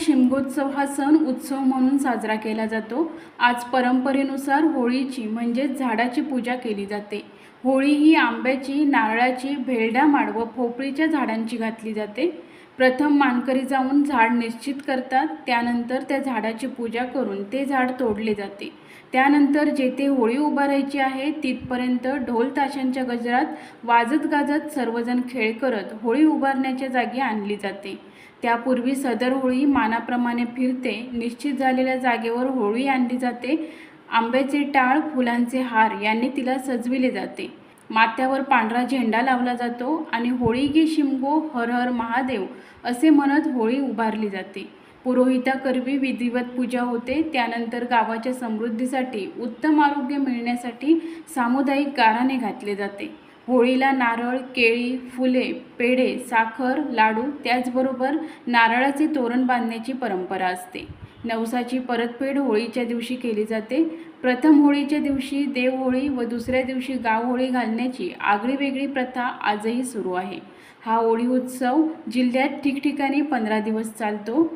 शिमगोत्सव हा सण उत्सव म्हणून साजरा केला जातो. आज परंपरेनुसार होळीची म्हणजेच झाडाची पूजा केली जाते. होळी ही आंब्याची नारळाची भेलडा माड व भोपळीच्या झाडांची घातली जाते. प्रथम मानकरी जाऊन झाड निश्चित करतात त्यानंतर त्या झाडाची पूजा करून ते झाड तोडले जाते. त्यानंतर जेथे होळी उभारायची आहे तिथपर्यंत ढोल ताशांच्या गजरात वाजत गाजत सर्वजण खेळ करत होळी उभारण्याच्या जागी आणली जाते. त्यापूर्वी सदर होळी मानाप्रमाणे फिरते निश्चित झालेल्या जागेवर होळी आणली जाते. आंब्याचे टाळ फुलांचे हार यांनी तिला सजविले जाते. माथ्यावर पांढरा झेंडा लावला जातो आणि होळी गी शिमगो हर हर महादेव असे म्हणत होळी उभारली जाते. पुरोहिताकरवी विधिवत पूजा होते. त्यानंतर गावाच्या समृद्धीसाठी उत्तम आरोग्य मिळण्यासाठी सामुदायिक गाराणे घातले जाते. होळीला नारळ केळी फुले पेढे साखर लाडू त्याचबरोबर नारळाचे तोरण बांधण्याची परंपरा असते. नवसाची परतफेड होळीच्या दिवशी केली जाते. प्रथम होळीच्या दिवशी देवहोळी व दुसऱ्या दिवशी गावहोळी घालण्याची आगळीवेगळी प्रथा आजही सुरू आहे. हा होळी उत्सव जिल्ह्यात ठिकठिकाणी पंधरा दिवस चालतो.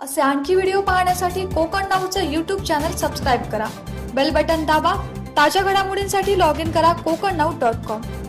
असे आणखी व्हिडिओ पाहण्यासाठी कोकण नाऊचं यूट्यूब चॅनल सबस्क्राईब करा. बेल बटन दाबा. ताज्या घडामोडींसाठी लॉग इन करा कोकण नाऊ डॉट कॉम